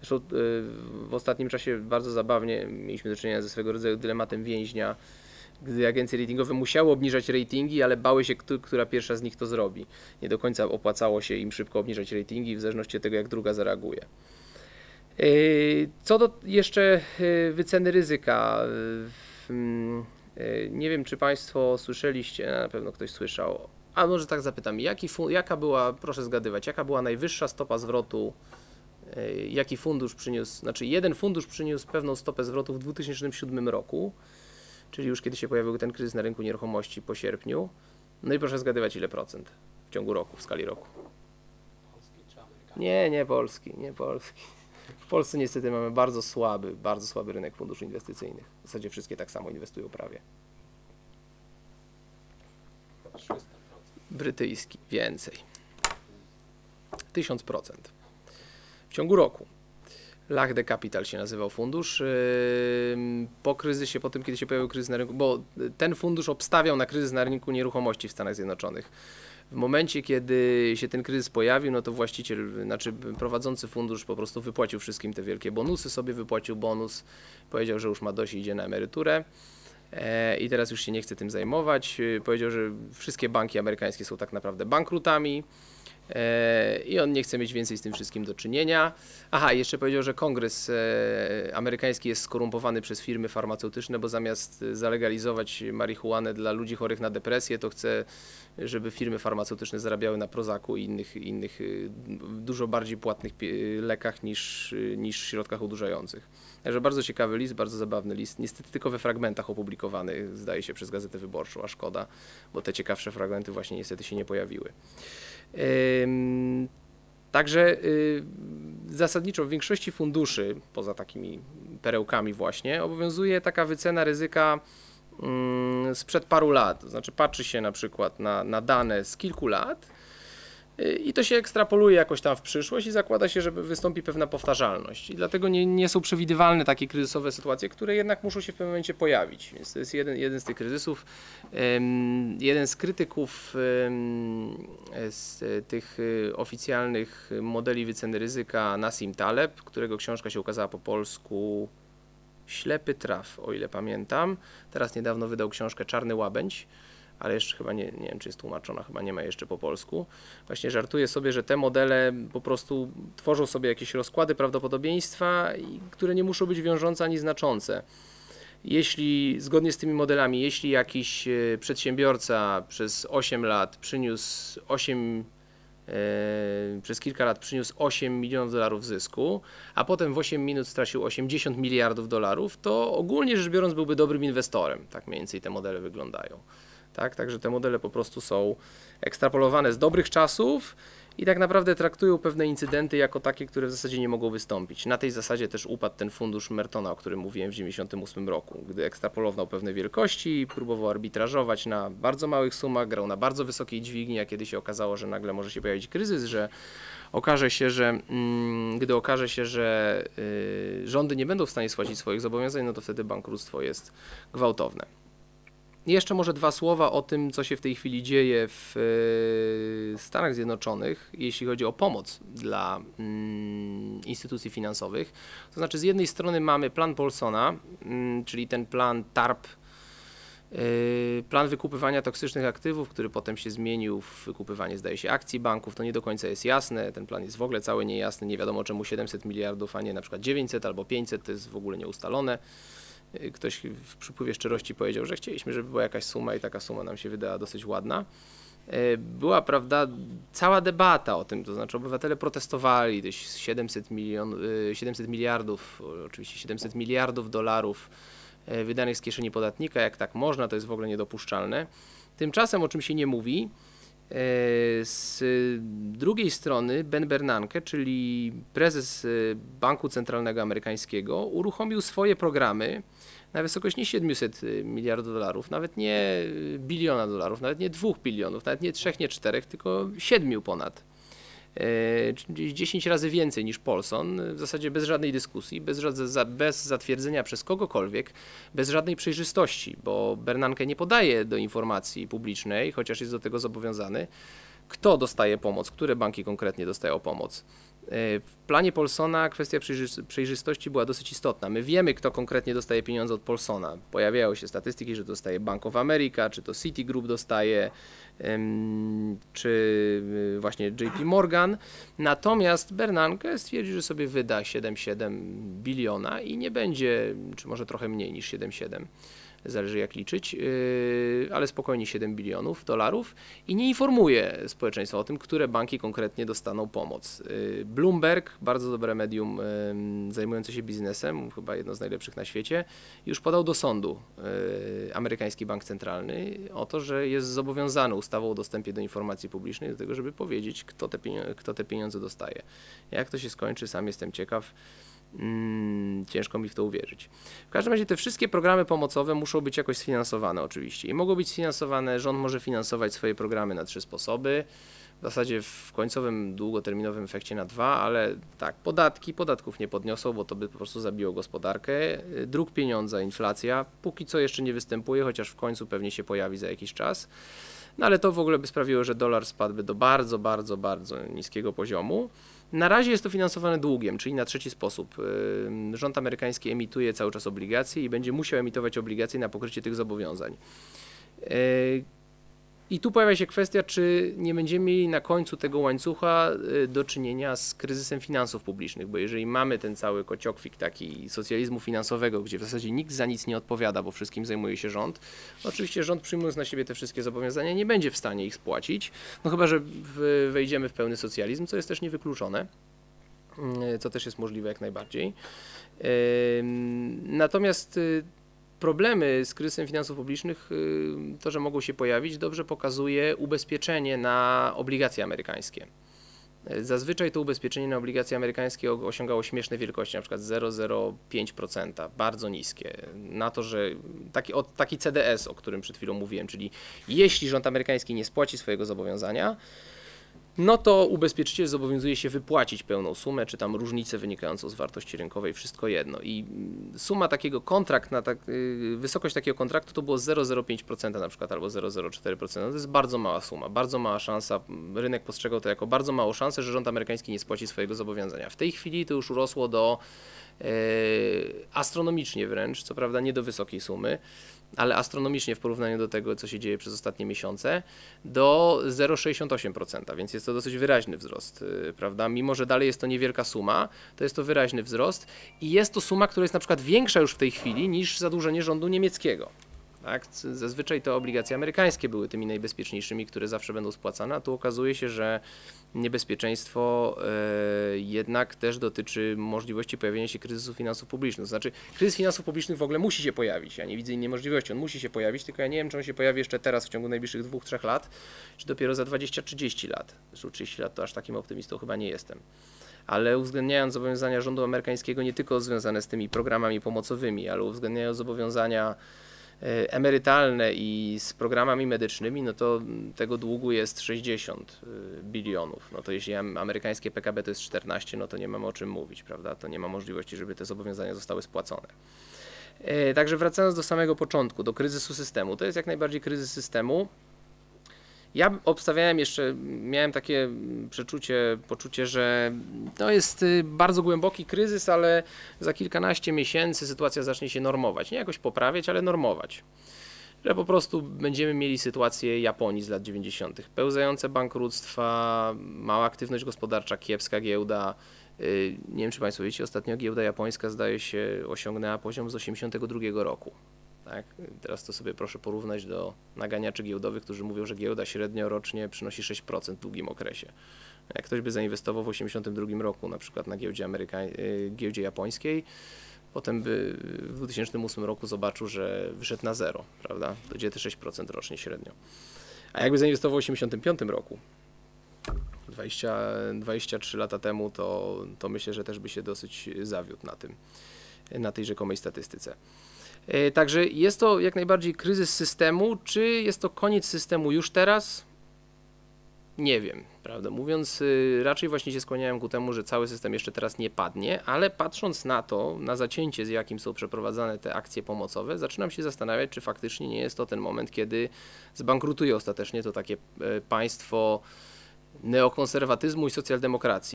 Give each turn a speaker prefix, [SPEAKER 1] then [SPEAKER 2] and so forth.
[SPEAKER 1] Zresztą y, w ostatnim czasie bardzo zabawnie mieliśmy do czynienia ze swego rodzaju dylematem więźnia, gdy agencje ratingowe musiały obniżać ratingi, ale bały się, która pierwsza z nich to zrobi. Nie do końca opłacało się im szybko obniżać ratingi, w zależności od tego, jak druga zareaguje. Yy, Co do jeszcze yy, wyceny ryzyka, mm, nie wiem, czy Państwo słyszeliście, na pewno ktoś słyszał, a może tak zapytam, jaki jaka była, proszę zgadywać, jaka była najwyższa stopa zwrotu, jaki fundusz przyniósł, znaczy jeden fundusz przyniósł pewną stopę zwrotu w 2007 roku, czyli już kiedy się pojawił ten kryzys na rynku nieruchomości po sierpniu, no i proszę zgadywać ile procent w ciągu roku, w skali roku. Nie, nie polski, nie polski. W Polsce niestety mamy bardzo słaby, bardzo słaby rynek funduszy inwestycyjnych. W zasadzie wszystkie tak samo inwestują prawie. Brytyjski więcej. 1000%. W ciągu roku. Lach de Capital się nazywał fundusz. Po kryzysie, po tym kiedy się pojawił kryzys na rynku, bo ten fundusz obstawiał na kryzys na rynku nieruchomości w Stanach Zjednoczonych. W momencie, kiedy się ten kryzys pojawił, no to właściciel, znaczy prowadzący fundusz po prostu wypłacił wszystkim te wielkie bonusy, sobie wypłacił bonus, powiedział, że już ma dość i idzie na emeryturę. E, I teraz już się nie chce tym zajmować. E, Powiedział, że wszystkie banki amerykańskie są tak naprawdę bankrutami i on nie chce mieć więcej z tym wszystkim do czynienia. Aha, jeszcze powiedział, że kongres e, amerykański jest skorumpowany przez firmy farmaceutyczne, bo zamiast e, zalegalizować marihuanę dla ludzi chorych na depresję, to chce, żeby firmy farmaceutyczne zarabiały na prozaku i innych, innych dużo bardziej płatnych lekach niż, niż środkach odurzających. Także bardzo ciekawy list, bardzo zabawny list. Niestety tylko we fragmentach opublikowany, zdaje się, przez Gazetę Wyborczą, a szkoda, bo te ciekawsze fragmenty właśnie niestety się nie pojawiły. Ym, Także y, zasadniczo w większości funduszy, poza takimi perełkami właśnie, obowiązuje taka wycena ryzyka mm, sprzed paru lat. To znaczy patrzy się na przykład na, na dane z kilku lat i to się ekstrapoluje jakoś tam w przyszłość i zakłada się, że wystąpi pewna powtarzalność. I dlatego nie, nie są przewidywalne takie kryzysowe sytuacje, które jednak muszą się w pewnym momencie pojawić. Więc to jest jeden, jeden z tych kryzysów. Jeden z krytyków z tych e, oficjalnych modeli wyceny ryzyka, Nassim Taleb, którego książka się ukazała po polsku Ślepy Traf, o ile pamiętam. Teraz niedawno wydał książkę Czarny Łabędź, ale jeszcze chyba nie, nie wiem, czy jest tłumaczona, chyba nie ma jeszcze po polsku. Właśnie żartuję sobie, że te modele po prostu tworzą sobie jakieś rozkłady prawdopodobieństwa, które nie muszą być wiążące ani znaczące. Jeśli zgodnie z tymi modelami, jeśli jakiś e, przedsiębiorca przez 8 lat przyniósł 8 e, przez kilka lat przyniósł 8 milionów dolarów zysku, a potem w 8 minut stracił 80 miliardów dolarów, to ogólnie rzecz biorąc byłby dobrym inwestorem. Tak mniej więcej te modele wyglądają. Tak, także te modele po prostu są ekstrapolowane z dobrych czasów i tak naprawdę traktują pewne incydenty jako takie, które w zasadzie nie mogą wystąpić. Na tej zasadzie też upadł ten fundusz Mertona, o którym mówiłem w 1998 roku, gdy ekstrapolował pewne wielkości, próbował arbitrażować na bardzo małych sumach, grał na bardzo wysokiej dźwigni, a kiedy się okazało, że nagle może się pojawić kryzys, że okaże się, że mm, gdy okaże się, że y, rządy nie będą w stanie spłacić swoich zobowiązań, no to wtedy bankructwo jest gwałtowne. Jeszcze może dwa słowa o tym, co się w tej chwili dzieje w e, Stanach Zjednoczonych, jeśli chodzi o pomoc dla mm, instytucji finansowych. To znaczy, z jednej strony mamy plan Paulsona, mm, czyli ten plan TARP, e, plan wykupywania toksycznych aktywów, który potem się zmienił w wykupywanie, zdaje się, akcji banków. To nie do końca jest jasne. Ten plan jest w ogóle cały niejasny. Nie wiadomo czemu 700 miliardów, a nie na przykład 900 albo 500, to jest w ogóle nieustalone. Ktoś w przypływie szczerości powiedział, że chcieliśmy, żeby była jakaś suma i taka suma nam się wydała dosyć ładna. Y, Była, prawda, cała debata o tym, to znaczy obywatele protestowali, gdyś 700, milion, y, 700 miliardów, o, oczywiście 700 miliardów dolarów y, wydanych z kieszeni podatnika, jak tak można, to jest w ogóle niedopuszczalne. Tymczasem, o czym się nie mówi, e, z drugiej strony Ben Bernanke, czyli prezes e, Banku Centralnego Amerykańskiego, uruchomił swoje programy na wysokość nie 700 miliardów dolarów, nawet nie biliona dolarów, nawet nie 2 bilionów, nawet nie 3, nie 4, tylko 7 ponad. E, czyli 10 razy więcej niż Polson, w zasadzie bez żadnej dyskusji, bez, bez zatwierdzenia przez kogokolwiek, bez żadnej przejrzystości, bo Bernanke nie podaje do informacji publicznej, chociaż jest do tego zobowiązany, kto dostaje pomoc, które banki konkretnie dostają pomoc. W planie Polsona kwestia przejrzystości była dosyć istotna. My wiemy, kto konkretnie dostaje pieniądze od Polsona. Pojawiają się statystyki, że dostaje Bank of America, czy to Citigroup dostaje, czy y, właśnie JP Morgan. Natomiast Bernanke stwierdzi, że sobie wyda 7,7 biliona i nie będzie, czy może trochę mniej niż 7,7 zależy jak liczyć, yy, ale spokojnie 7 bilionów dolarów i nie informuje społeczeństwa o tym, które banki konkretnie dostaną pomoc. Yy, Bloomberg, bardzo dobre medium zajmujące się biznesem, chyba jedno z najlepszych na świecie, już podał do sądu amerykański bank centralny o to, że jest zobowiązany ustawą o dostępie do informacji publicznej do tego, żeby powiedzieć, kto te, kto te pieniądze dostaje. Jak to się skończy, sam jestem ciekaw. Hmm, ciężko mi w to uwierzyć. W każdym razie te wszystkie programy pomocowe muszą być jakoś sfinansowane oczywiście i mogą być sfinansowane, rząd może finansować swoje programy na trzy sposoby, w zasadzie w końcowym długoterminowym efekcie na dwa, ale tak, podatki, podatków nie podniosą, bo to by po prostu zabiło gospodarkę, druk pieniądza, inflacja, póki co jeszcze nie występuje, chociaż w końcu pewnie się pojawi za jakiś czas. No ale to w ogóle by sprawiło, że dolar spadłby do bardzo, bardzo, bardzo niskiego poziomu. Na razie jest to finansowane długiem, czyli na trzeci sposób. Rząd amerykański emituje cały czas obligacje i będzie musiał emitować obligacje na pokrycie tych zobowiązań. I tu pojawia się kwestia, czy nie będziemy mieli na końcu tego łańcucha y, do czynienia z kryzysem finansów publicznych, bo jeżeli mamy ten cały kociokwik taki socjalizmu finansowego, gdzie w zasadzie nikt za nic nie odpowiada, bo wszystkim zajmuje się rząd, oczywiście rząd przyjmując na siebie te wszystkie zobowiązania nie będzie w stanie ich spłacić, no chyba, że wejdziemy w pełny socjalizm, co jest też niewykluczone y, co też jest możliwe jak najbardziej. Natomiast y, problemy z kryzysem finansów publicznych, y, to, że mogą się pojawić, dobrze pokazuje ubezpieczenie na obligacje amerykańskie. Zazwyczaj to ubezpieczenie na obligacje amerykańskie osiągało śmieszne wielkości, na przykład 0,05%, bardzo niskie. Na to, że taki, taki CDS, o którym przed chwilą mówiłem, czyli jeśli rząd amerykański nie spłaci swojego zobowiązania, no to ubezpieczyciel zobowiązuje się wypłacić pełną sumę, czy tam różnicę wynikającą z wartości rynkowej, wszystko jedno. I suma takiego kontrakt, na tak, y, wysokość takiego kontraktu to było 0,05% na przykład albo 0,04%. No to jest bardzo mała suma, bardzo mała szansa. Rynek postrzegał to jako bardzo małą szansę, że rząd amerykański nie spłaci swojego zobowiązania. W tej chwili to już urosło do e, astronomicznie wręcz, co prawda nie do wysokiej sumy ale astronomicznie w porównaniu do tego, co się dzieje przez ostatnie miesiące, do 0,68%, więc jest to dosyć wyraźny wzrost, y, prawda? Mimo, że dalej jest to niewielka suma, to jest to wyraźny wzrost i jest to suma, która jest na przykład większa już w tej chwili niż zadłużenie rządu niemieckiego. Tak? Zazwyczaj to obligacje amerykańskie były tymi najbezpieczniejszymi, które zawsze będą spłacane, a tu okazuje się, że niebezpieczeństwo e, jednak też dotyczy możliwości pojawienia się kryzysu finansów publicznych. To znaczy, kryzys finansów publicznych w ogóle musi się pojawić. Ja nie widzę innej możliwości. On musi się pojawić, tylko ja nie wiem, czy on się pojawi jeszcze teraz w ciągu najbliższych dwóch, trzech lat, czy dopiero za 20-30 lat. Zresztą 30 lat to aż takim optymistą chyba nie jestem ale uwzględniając zobowiązania rządu amerykańskiego nie tylko związane z tymi programami pomocowymi, ale uwzględniając zobowiązania emerytalne i z programami medycznymi, no to tego długu jest 60 e, bilionów. No to jeśli amerykańskie PKB to jest 14, no to nie mamy o czym mówić, prawda? To nie ma możliwości, żeby te zobowiązania zostały spłacone. E, także wracając do samego początku, do kryzysu systemu. To jest jak najbardziej kryzys systemu. Ja obstawiałem jeszcze, miałem takie przeczucie, poczucie, że to jest y, bardzo głęboki kryzys, ale za kilkanaście miesięcy sytuacja zacznie się normować. Nie jakoś poprawiać, ale normować. Że po prostu będziemy mieli sytuację Japonii z lat 90. Pełzające bankructwa, mała aktywność gospodarcza, kiepska giełda. Y, nie wiem, czy Państwo wiecie, ostatnio giełda japońska zdaje się osiągnęła poziom z 82 roku. Tak? Teraz to sobie proszę porównać do naganiaczy giełdowych, którzy mówią, że giełda średnio rocznie przynosi 6% w długim okresie. Jak ktoś by zainwestował w 1982 roku na przykład na giełdzie, Ameryka... Y, giełdzie japońskiej, potem by w 2008 roku zobaczył, że wyszedł na zero, prawda? To gdzie te 6% rocznie średnio. A jakby zainwestował w 1985 roku, 20, 23 lata temu, to, to myślę, że też by się dosyć zawiódł na tym, na tej rzekomej statystyce. E, także jest to jak najbardziej kryzys systemu. Czy jest to koniec systemu już teraz? Nie wiem, prawdę mówiąc, y, raczej właśnie się skłaniałem ku temu, że cały system jeszcze teraz nie padnie, ale patrząc na to, na zacięcie, z jakim są przeprowadzane te akcje pomocowe, zaczynam się zastanawiać, czy faktycznie nie jest to ten moment, kiedy zbankrutuje ostatecznie to takie e, państwo neokonserwatyzmu i socjaldemokracji.